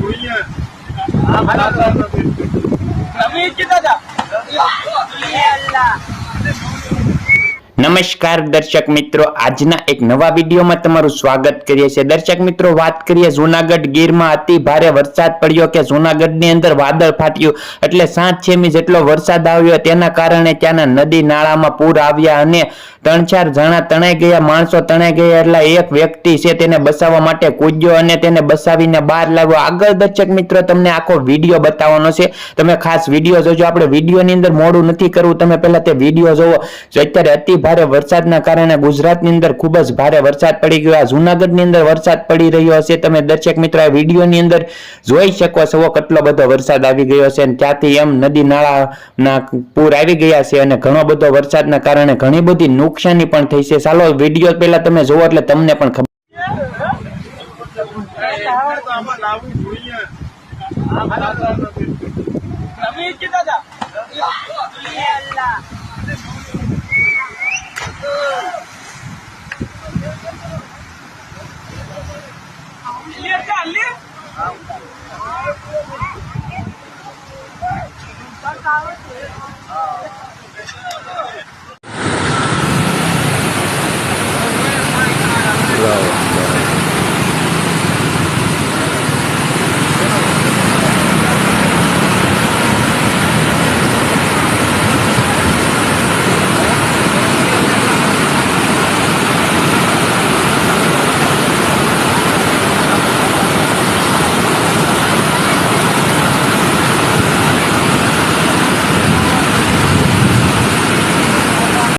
જોઈએ. નમસ્કાર દર્શક મિત્રો, આજના એક નવા વિડીયોમાં તમારું સ્વાગત કરીએ છીએ. દર્શક મિત્રો, વાત કરીએ જુનાગઢ ગીરમાં અતિ ભારે વરસાદ પડ્યો કે જુનાગઢની અંદર વાદળ ફાટ્યું. એટલે સાત છેમી જેટલો વરસાદ આવ્યો, તેના કારણે ત્યાંના નદી નાળામાં પૂર આવ્યા અને ત્રણ ચાર જણા તણાઈ ગયા, માણસો તણાઈ ગયા એટલે એક વ્યક્તિ છે તેને બસાવવા માટે કૂદ્યો અને તેને બસાવીને બહાર લાવ્યો. આગળ દર્શક મિત્રો, તમને આખો વીડિયો બતાવવાનો છે. તમે ખાસ વીડિયો જોજો. આપણે વિડીયોની અંદર મોડું નથી કરવું. તમે પહેલા તે વીડિયો જોવો. અત્યારે અતિ ભારે વરસાદના કારણે ગુજરાતની અંદર ખૂબ જ ભારે વરસાદ પડી ગયો. આ જુનાગઢની અંદર વરસાદ પડી રહ્યો હશે. તમે દર્શક મિત્રો આ વિડીયોની અંદર જોઈ શકો છો કેટલો બધો વરસાદ આવી ગયો છે અને ત્યાંથી એમ નદી નાળાના પૂર આવી ગયા છે અને ઘણો બધો વરસાદના કારણે ઘણી બધી નુકસાની પણ થઈ છે. ચાલો, વીડિયો પહેલા તમે જોવો એટલે તમને પણ ખબર તો આમાં લાવવું બરાબર નથી.